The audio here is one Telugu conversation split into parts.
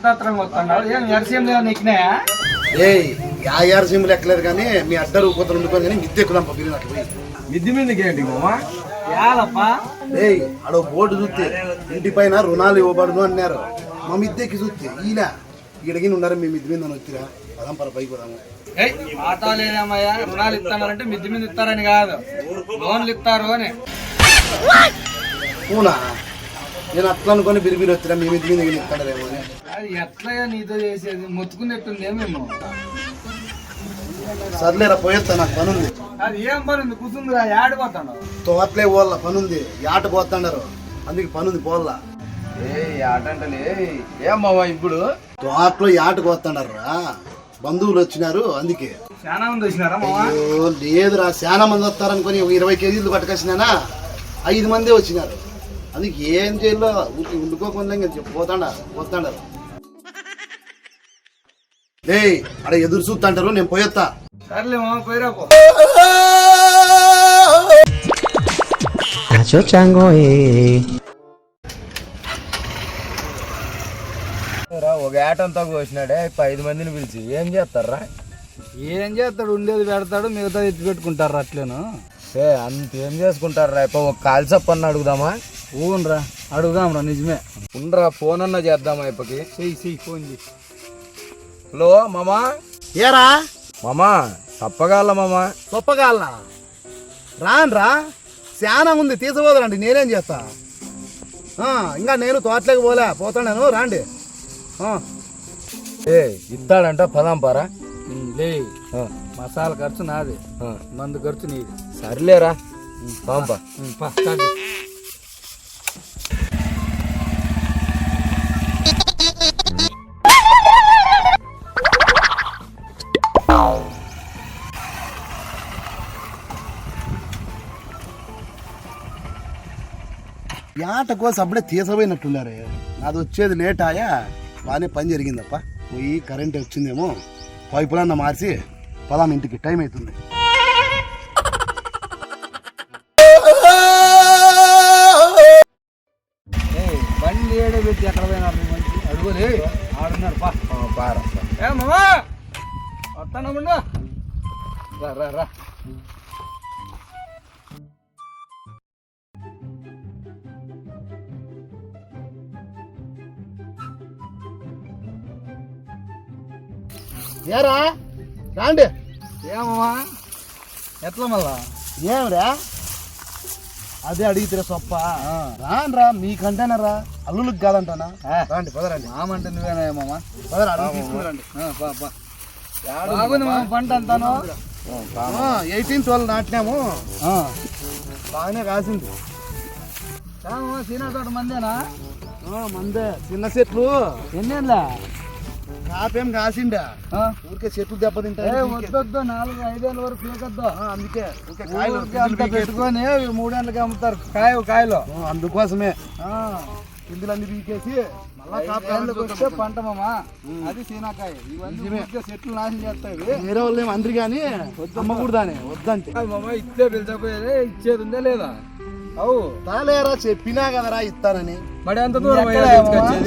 ఏం అంతత్రం వస్తున్నావు ఏం ఎరసీం నీకున్నాయా ఏయ్ యాయారు సిమ్లు ఎక్కలేదు కానీ మీ అడ్డరు కూతురు ఉండుకొని కానీ మిద్దె ఎక్కుదాం బిల్లు అట్లా పోయి మిద్ది మీదకి ఏంటి మామా? యాలప్పా? ఏయ్ అడో బోర్డు చూస్తే ఇంటి పైన రుణాలు ఇవ్వబడును అన్నారు. మా మిద్దెకి చూస్తే ఈయన ఈడకి ఉన్నారు మీ మిద్దె మీద వచ్చిరా పదాం పర పైకి పోదాము. ఏయ్ మాట లేదమ్మయ్యా. రుణాలు ఇస్తానంటే మిద్ది మీద ఇస్తారని కాదు. లోన్లు ఇస్తారు అని. పూనా నేను అట్లా అనుకొని బిరిబిరి వచ్చినా మీ మిద్దె మీద ఇస్తాడరేమో అని. ఎట్లా నీతో చేసేది? మొత్తుకున్నట్టుంది మేము. సర్లేరా పోయేస్తా నాకు పని ఉంది అది ఏం పని ఉంది కూర్చుందిరా ఆడిపోతాడు తోటలే పోవాల పని ఉంది యాట పోతాండారు. అందుకే పని ఉంది పోవాలా. ఏ ఆట అంటే ఏం మామా ఇప్పుడు? తోటలో యాట పోతాండారు బంధువులు వచ్చినారు అందుకే. చాలా మంది వచ్చినారా మావా? అయ్యో లేదురా. చాలా మంది వస్తారనుకొని ఒక ఇరవై కేజీలు పట్టుకొచ్చినానా? ఐదు మందే వచ్చినారు. అందుకే ఏం చేయాలో ఊరికి ఉండుకోకుండా పోతాడా పోతాడారు. ఏయ్ అక్కడ ఎదురు చూస్తుంటారు నేను పోయొత్తా. సర్లే మామ పోయిరాపో Nacho Chango, eh. ఒక ఆట అంతా కోసినాడే ఇప్పుడు ఐదు మందిని పిలిచి ఏం చేస్తారా ఏం చేస్తాడు ఉండేది పెడతాడు మిగతా ఎత్తి పెట్టుకుంటారు అట్లేను. ఏ అంత ఏం చేసుకుంటారా ఇప్పుడు ఒక కాల్సప్ అన్న అడుగుదామా? ఊన్రా అడుగుదాం రా నిజమే. ఉండరా ఫోన్ అన్న చేద్దామా ఇప్పకి? చెయ్యి చెయ్యి ఫోన్ చేయి హలో మామా? ఏరా? మామా తప్పగాల మామా? గొప్పగాలనా రాను రా చాలా ఉంది తీసుకోదరండి నేనేం చేస్తా? ఆ, ఇంకా నేను తోటలోకి పోలే పోతాను రాండి. ఆ. ఏ ఇస్తాడంట పదాం పారా? లే ఆ, మసాలా ఖర్చు నాది ఆ. మందు ఖర్చు నీది. సర్లేరా. పాంపా. పా, యాట కోసం అప్పుడే తీసపోయినట్టున్నారే అది వచ్చేది లేట్ ఆయా. బాగానే పని జరిగిందప్ప. పోయి కరెంట్ వచ్చిందేమో. పైపులన్న మార్చి పదాం ఇంటికి టైం అవుతుంది. ఏరా? రాండి. ఏమమ్మా? ఎట్లా మళ్ళా? ఏమరా? అదే అడిగితే సొప్ప. రాన్రా మీకంటేనరా అల్లులకు కాదంటానా. రాండి పదరండి. మామంటే నువ్వేనా మామ పదరా బాగుంది పంట అంతాను. ఎయిటీన్ ట్వెల్వ్ నాటినాము. బాగానే కాసింది సీనా తోట మందేనా? ఆ, మందే. చిన్న చెట్లు. ఎన్నేళ్ళా? కాపేం కాసిండా ఊరికే చెట్లు దెబ్బతింటాయి. వద్దొద్దు నాలుగు ఐదేళ్ళ వరకు పీకద్దు. అందుకే. అంతా పెట్టుకొని మూడేళ్ళకి అమ్ముతారు. కాయ కాయలు. అందుకోసమే. ఆ, పిందులన్నీ పీకేసి. వస్తే పంట మామ? అది సీనాకాయ. ఇవన్నీ చెట్లు నాశనం చేస్తాయి. వేరే వాళ్ళు ఏమి అందరు కానీ అమ్మకూడదానే వద్దంటే. మామ ఇచ్చే పిలిచపోయేదే ఇచ్చేది ఉందా లేదా? అవు. తాలేరా చెప్పినా కదరా ఇస్తానని. మరి ఎంత దూరం?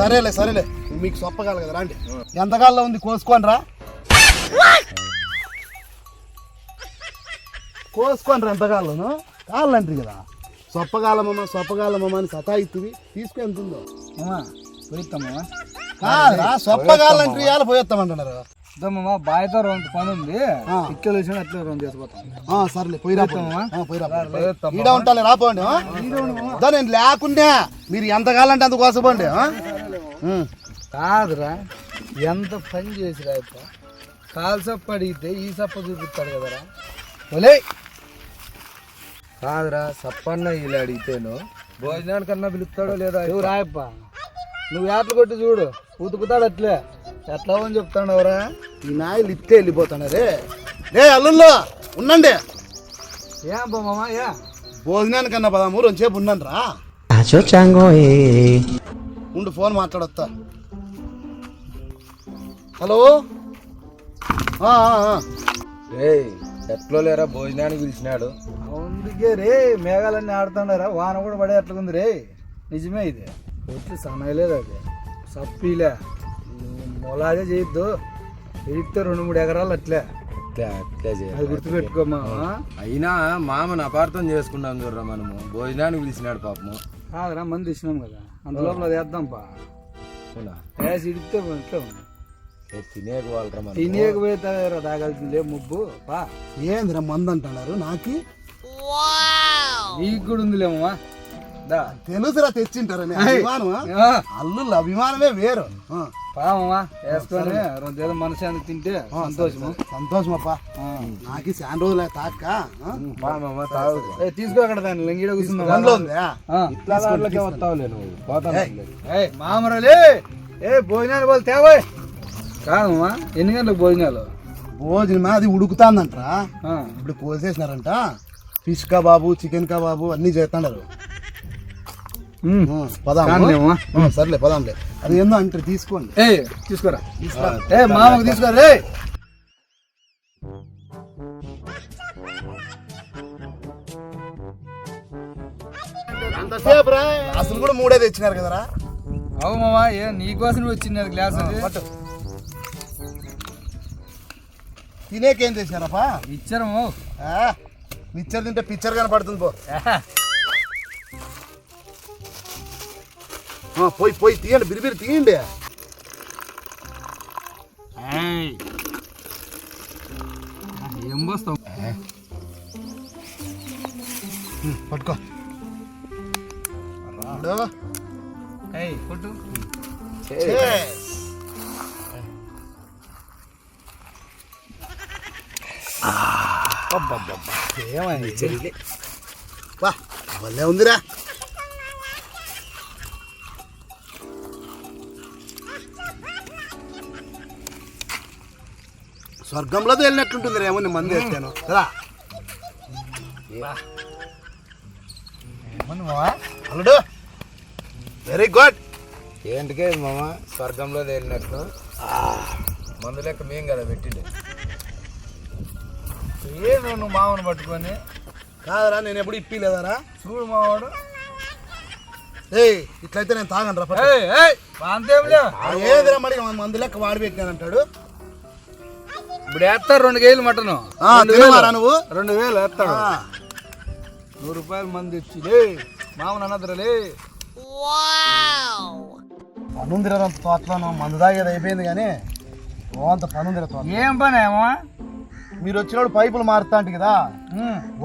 సరేలే సరేలే. మీకు సొప్పగాలి కదా రండి. ఎంతకాలంలో ఉంది కోసుకోని రా కోసుకోని రా కాళ్ళంటారు కదా. సొప్పగాలమమ్మ సొప్పగాలమమ్మ అని సతాయిత్తివి. తీసుకు ఎంత ఉందో పోయిస్తామా కాదురా సొప్పగాలంటారు ఇవాళ పోయేస్తామంటున్నారు మామ బాయ్తో రెండు పని ఉంది. ఆ. ఇక్కలు వచ్చిన అట్లా రెండు చేసిపోతాం. సర్లే? పోయిరా పోయేస్తాం ఈడ ఉంటాలే రాపోండి నేను లేకుండా మీరు ఎంత కావాలంటే అంత కోసపోండి. కాదురా ఎంత పని చేసిరా ఇప్పుడు? కాలు సప్ప అడిగితే ఈ సప్ప చూపిస్తాడు కదరా. ఒలే. కాదురా సప్పన్న ఇలా అడిగితేను భోజనానికన్నా పిలుస్తాడో లేదా రాయప్ప. నువ్వు ఏటలు కొట్టి చూడు. ఉతుకుతాడు అట్లే. ఎట్లా అని చెప్తాడు ఎవరా? ఈ నాయలు ఇట్టే వెళ్ళిపోతున్నారే రే అల్లుల్లో ఉండండి. ఏం బా మామ ఏ? భోజనానికన్నా పదమూడు రెండుసేపు ఉన్నాను రా. ఉండు ఫోన్ మాట్లాడొస్తా. హలో? ఆ, ఆ, ఆ. ఏయ్ ఎట్లో లేరా భోజనానికి పిలిచినాడు? అందుకే రే మేఘాలన్నీ ఆడుతున్నారా వాన కూడా పడే అట్లుంది రే. నిజమే ఇది. వచ్చి సమయలేదు అది. సప్పిలే. మొలాగే చేయొద్దు. ఎయితే రెండు మూడు ఎకరాలు అట్లే. అది గుర్తుపెట్టుకోమా అయినా మామని అపార్థం చేసుకున్నాం చూడరా మనము. భోజనానికి పిలిచినాడు పాపము. కాదురా మంది ఇచ్చినాం కదా. అంత లోపల అది వేద్దాం పా అవునా? వేసి ఇడితే ఇట్లా ఉంది. ఏ తినేకు వాళ్ళరా మనం తినేకపోతే తాగాల్సిందే ముబ్బు పా. ఏందిరా మంది అంటున్నారు నాకి? నీకు కూడా ఉందిలేమమ్మా. తెలుసురా తెచ్చింటారని అభిమానమా? ఆ, అల్లుళ్ళ అభిమానమే వేరు. ఆ, పామమ్మా వేసుకొని రెండు ఏదో మనశాన్ని తింటే సంతోషము. సంతోషమప్పా. నాకి చాలా రోజులు తాక్క. తీసుకో అక్కడ దాన్ని. లింగిడ నువ్వు. పోతాను ఏయ్ మామరలే. ఏ భోజనాలు పోతే తేవోయ్ కాదమ్మా ఎన్ని గంటలకు భోజనాలు? భోజనం అది ఉడుకుతాందంట్రా. ఇప్పుడు పోసేసినారంట ఫిష్ కబాబు చికెన్ కబాబు అన్ని చేస్తున్నారు సర్లే పదాంలే అది ఏందో అంటే తీసుకోండి. ఏయ్ తీసుకోరా? ఏ మామకు తీసుకోరా? అసలు కూడా మూడే తెచ్చినారు కదరా? అవు మామా ఏ నీకోసం వచ్చింది గ్లాస్. అది తినేకేం ఇచ్చారము ఆ, మిక్చర్ తింటే పిక్చర్ కనపడుతుంది పో. పోయి పోయి తీయండి బిరిబిరి తీయండి. ఏం పోస్తావు పట్టుకో. కొట్టు. ఏమైంది? వా భలే ఉందిరా. స్వర్గంలో వెళ్ళినట్టుంటుంది రేమో నీ మంది వేస్తాను కదా అల్లుడు. వెరీ గుడ్ ఏంటికే మామ? స్వర్గంలో తేలినట్టు మందు లెక్క మేం కదా పెట్టిండే ఏం నువ్వు మామను పట్టుకొని? కాదరా నేను ఎప్పుడు ఇప్పిలేదారా చూడు మావాడు. ఏయ్ ఇట్లయితే నేను తాగను రా ఏదిరా మరి? మంది లెక్క వాడి పెట్టినానంటాడు ఇప్పుడు వేస్తారు రెండు కేజీలు మటను. తినవారా నువ్వు? రెండు వేలు వేస్తాడు. నూరు రూపాయలు మంది ఇచ్చి లే మామూలు అన్నదిరలే పనుందిరా అంత తోటలోను మందు తాగేది అయిపోయింది కానీ ఓ అంత పనుందిరా తోట. ఏం పని ఏమో? మీరు వచ్చినప్పుడు పైపులు మారుతా అంటే కదా.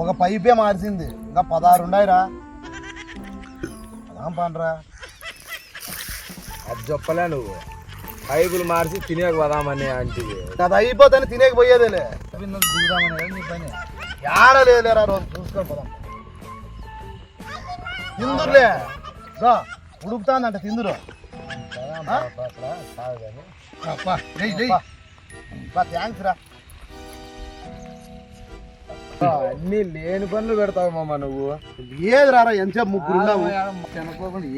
ఒక పైపే మార్చింది ఇంకా పదహారు ఉన్నాయిరా అదాం పానరా అది చెప్పలే నువ్వు. పైపులు మార్చి తినేకు పోదామని ఆంటీకి అది అయిపోతానే తినేకపోయేదేలే దిగుదామని నీ పని. యాడ లేదులేరా రోజు చూసుకొని పోదాం. తిందురులే. ఉడుకుతాందంట తిందురు. థ్యాంక్స్ రా. అన్ని లేని పనులు పెడతావు మామ నువ్వు. ఏది రారా ఎంతసేపు ముగ్గురు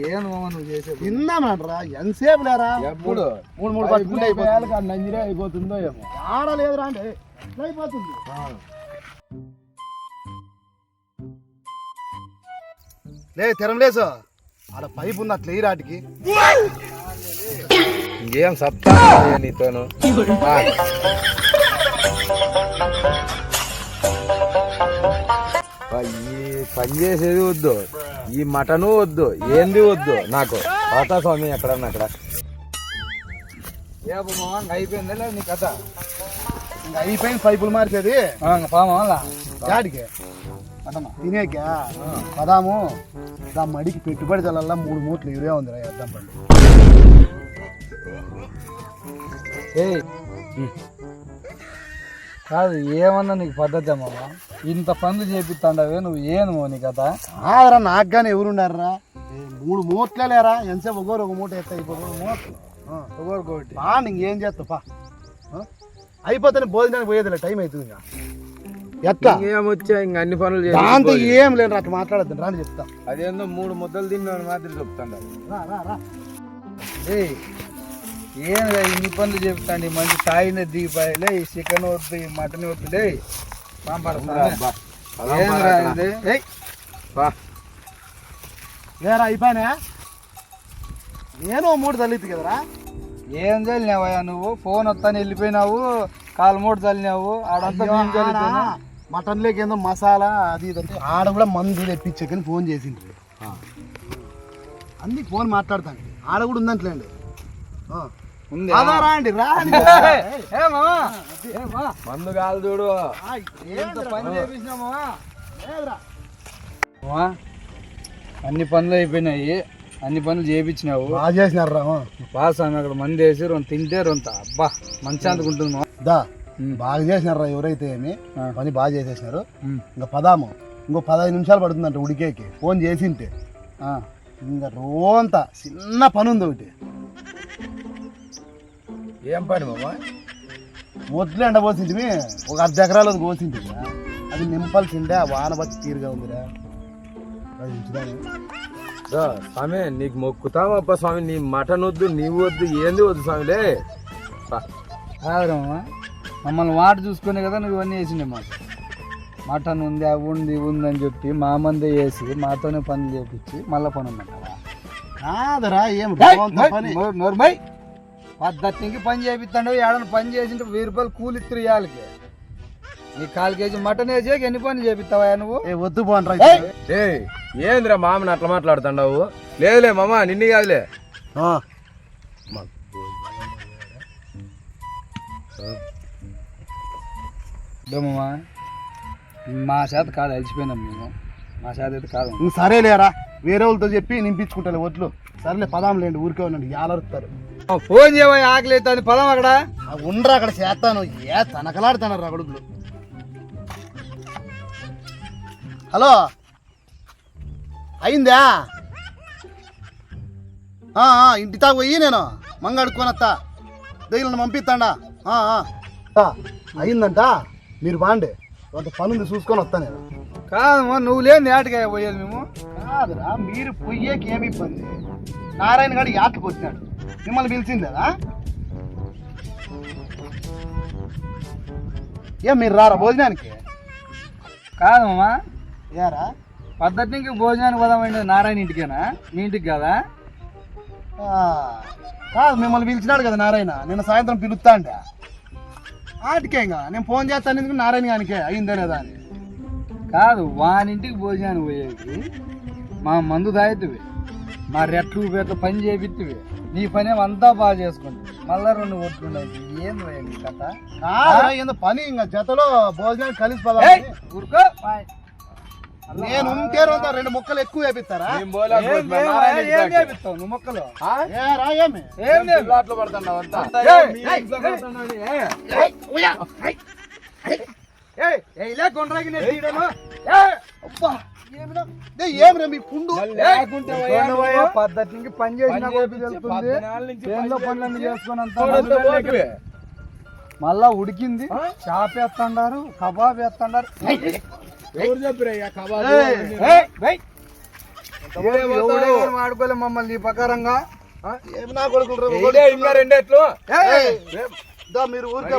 ఏం మామ నువ్వు చేసేది? తిందామంటరా ఎంతసేపు లేరా? ఎప్పుడు? మూడు మూడు పట్టుకుంటే అయిపోతుంది. నంజిరే అయిపోతుందో ఏమో. ఆడ లేదురా అంటే అయిపోతుంది? లే తెరంలేసు ఆడ పైపు ఉంది అట్లా రాటికి. ఇంకేం సత్తా నీతోను? ఈ పని చేసేది వద్దు. ఈ మటను వద్దు. ఏంది వద్దు నాకు. పోతా స్వామి ఎక్కడన్నా అక్కడ. ఏ మామ అయిపోయిందా లేదు నీ కథ? అయిపోయింది పైపులు మార్చేది. పామా గాడికి తినేక. పదాము. దా మడికి పెట్టుబడి చల్లల్లా మూడు మూట్లు ఇవే ఉంది వేద్దాం పండి ఏయ్. కాదు ఏమన్నా నీకు పద్ధతి మామ ఇంత పనులు చేపిస్తాండవే నువ్వు ఏను నీ కథ. ఆదరా నాకు కానీ ఎవరుండారా ఏ, మూడు మూట్లే లేరా ఎంతసేపు ఒకరు ఒక మూట ఎత్త అయిపోతుంది. మూటలు ఆ. ఒకటి. బా ఇంకేం చేస్తావు పా? అయిపోతేనే భోజనానికి పోయేదిలే టైం అవుతుంది ఇంకా. ఎట్లా ఇంకేం వచ్చా ఇంక అన్ని పనులు చేసి దాంతో ఏం లేదు అట్లా మాట్లాడద్దు రాని చెప్తా. అదేందో మూడు ముద్దలు తిన్నాను మాత్రం చెప్తాను రా రా రా. ఏయ్ ఏం ఇన్ని పనులు చెప్తాండి? మంచి తాయిన దిగిపోయలే ఈ చికెన్ వద్దు ఈ మటన్ వద్దు లే. ఏంద్రా ఇది? ఏయ్. లేరా అయిపోయినా నేను మూడు తల్లిద్ది కదరా? ఏం చల్లినావయ్యా నువ్వు? ఫోన్ వస్తాను వెళ్ళిపోయినావు కాలు మూడు చల్లినావు ఆడంతా మటన్ లేకేందో మసాలా అది ఇది అంటే ఆడ కూడా మందు తెప్పించకని ఫోన్ చేసిండ్రు అన్ని ఫోన్ మాట్లాడతాను ఆడ కూడా ఉందంటలేండి. మందు కాదు చూడు. అన్ని పనులు అయిపోయినాయి. అన్ని పనులు చేయించినావు బాగా చేసినారు అక్కడ మంది వేసి రెండు తింటే రొంత అబ్బా మంచి అందుకుంటుంది మామ. దా. బాగా చేసినారు రా ఎవరైతే ఏమి. పని బాగా చేసేసినారు. ఇంకా పదాము. ఇంకో పదహైదు నిమిషాలు పడుతుందంట ఉడికేకి. ఫోన్ చేసింటే. ఆ. ఇంకా రోంత చిన్న పని ఉంది ఒకటి. ఏం పని మామ ఒడ్లు ఎండబోసింటివి ఒక అర్ధ ఎకరాలు కోసింటివి అది నింపాల్సిందే ఆ వాన బట్టి తీరుగా ఉందిరా. అది స్వామి నీకు మొక్కుతామప్ప స్వామి? నీ మటన్ వద్దు నీవు వద్దు ఏంది వద్దు స్వామిలే పా. కాదురా మామ. మమ్మల్ని వాట చూసుకునే కదా నువ్వు ఇవన్నీ వేసిండే మాకు. మటన్ ఉంది అవి ఉంది ఇవి ఉంది అని చెప్పి మా మందే వేసి మాతోనే పనులు చేపించి మళ్ళీ పని ఉందంటావా కాదరా ఏం పని. పద్ధతికి పని చేపిస్తాడు ఏడని పని చేసింటే వెయ్యి రూపాయలు కూలి ఇస్తారు ఇవాళకి నీ కాలు కేజీ మటన్ వేసి ఎన్ని పనులు చేపిస్తావా నువ్వు? ఏ వద్దు పోనరా ఏయ్! ఏందిరా మామని అట్లా మాట్లాడుతున్నావు? లేదులే మామ నిన్ను కాదులే. మా చేత కాదు అలిసిపోయినాం మేము. మా చేత అయితే కాదు సరేలేరా వేరే వాళ్ళతో చెప్పి నింపించుకుంటాను ఒడ్లు సరేలే పదాంలేండి ఊరికే ఉండండి యాలరుతారు ఫోన్ చేయవా ఆకలి అవుతుంది పదం అక్కడ? ఉండరా అక్కడ చేస్తాను. ఏ తనకలాడుతున్నారు అడుగులు హలో? అయిందా? ఆ, ఆ, ఇంటి తాగు పోయి నేను. మంగ అడుక్కోనత్తా దగ్గర పంపిస్తాడా. ఆ, ఆ. ఆ, అయిందంట. మీరు బాండి. కొంత పనుంది చూసుకొని వస్తా నేను. కాదమ్మా నువ్వు లేని ఏటకాయ పోయేది మేము? కాదురా మీరు పొయ్యేకి ఏమి ఇబ్బంది. నారాయణ గారు యాత్రకు వచ్చినాడు. మిమ్మల్ని పిలిచింది కదా? ఏం మీరు రారా భోజనానికి? కాదమ్మా ఏరా పద్ధతికి భోజనానికి పోదామండి నారాయణ ఇంటికేనా? మీ ఇంటికి కదా? కాదు మిమ్మల్ని పిలిచినాడు కదా నారాయణ. నిన్న సాయంత్రం పిలుస్తా అంటే ఆటికే ఇంకా నేను ఫోన్ చేస్తాను ఎందుకు నారాయణ గానికే? అయిందా లేదా అని. కాదు వానింటికి భోజనానికి పోయేది మా మందు తాగుతుంది మా రెట్లు పేర్లు పని చేపిత్తివి. నీ పని అంతా బాగా చేసుకుంటుంది మళ్ళా రెండు కొట్టుకుండవు ఏం నీ కథ ఏందో పని ఇంకా జతలో భోజనానికి కలిసి పదా ఊరుకో. నేను ఉంటే రోజు రెండు ముక్కలు ఎక్కువ వేపిస్తారా చేపిస్తావు నువ్వు మొక్కలు ఆ? ఏ పడుతున్నావు అంతా? ఏయ్లే కొండ్రాకి నేను ఏమిరా మీ పుండు? పద్ధతికి పని చేసిన పని పనులన్నీ చేసుకొని. మళ్ళా ఉడికింది. Chop వేస్తాడారు kebab వేస్తాడారు. వాడుకోలే మమ్మల్ని ఈ ప్రకారంగా. ఏమి నా కొడుకులు రా, ఇదే ఇంకా రెండేట్లు ఏయ్, దా మీరు ఊరికే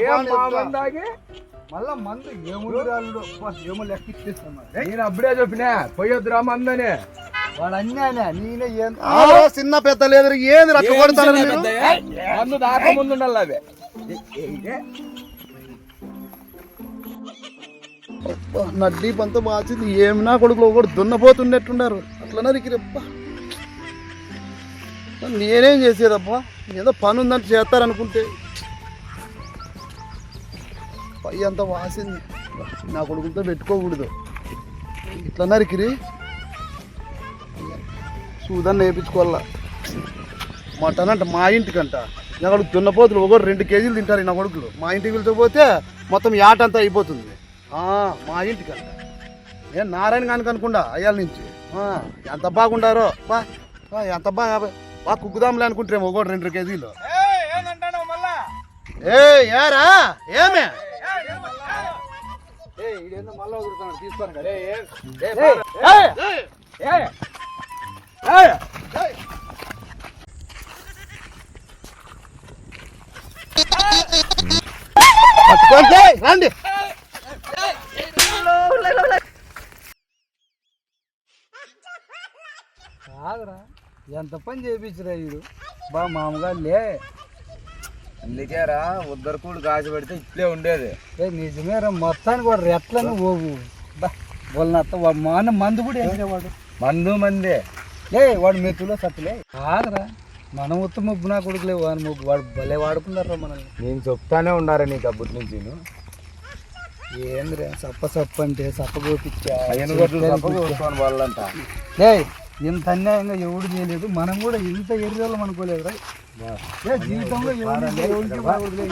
మళ్ళా మందు ఏముడు రాళ్ళు ఏమో లెక్కిచ్చేస్తున్నారు నేను అప్పుడే చెప్పినా పోయొద్దురా మందని. వాడు అన్యానే నేనే ఏం ఆ, చిన్న పెద్ద లేదు ఏంది కొడతారు మీరు? మందు దాకా ముందు ఉండాలి అవి. నా డీప్ అంతా బాచింది ఏమి నా కొడుకులు ఒకటి దున్నపోతున్నట్టున్నారు. అట్లా నరికి రెప్ప నేనేం చేసేదబ్బా? ఏదో పని ఉందంటే చేస్తారనుకుంటే. పై అంతా వాసింది. నా కొడుకులతో పెట్టుకోకూడదు. ఇట్లా నరికిరి సూదన్న వేయించుకోవాలా మటన్ అంట మా ఇంటికంట. నా కొడుకు దున్నపోతులు ఒకటి రెండు కేజీలు తింటారు నా కొడుకులు. మా ఇంటికి పిలిచకపోతే మొత్తం యాట అంతా అయిపోతుంది. మా ఇంటికంట. నేను నారాయణ గానికి అనుకుండా అయ్యాల నుంచి. ఎంత బాగుండారో. బా బా, ఎంత బాగా బాగా కుక్కుదాంలే అనుకుంటారేమో ఒకటి రెండు కేజీలు. ఏ ఏరా? ఏమే? రండి. కాదురా ఎంత పని చేయించరా వీడు? బా మామూలుగా లే. అందుకేరా ఉద్దరు కూడు కాసి పెడితే ఇట్లే ఉండేది. ఏ నిజమేరా మొత్తానికి వాడు రెట్లను పోవు. బా వాళ్ళ మాన మందు కూడా వేసేవాడు మందు మందే. లే వాడు మెత్తులో సత్తులే. కాదురా మనం ఉత్తమ ముగ్గునా కొడుకులే వాడు ముగ్గు వాడు భలే వాడుకున్నారా మనల్ని. నేను చెప్తానే ఉండారా నీకు అప్పటి నుంచి ఏంద్రా సప్ప సప్ప అంటే సప్ప గోపిచ్చా? వాళ్ళంట. లే ఇంత అన్యాయంగా ఎవడు చేయలేదు మనం కూడా ఇంత ఎర్రోళ్ళం అనుకోలేదు రా ఏ జీవితంలో ఎవరు ఎవరికి బాగోదులే.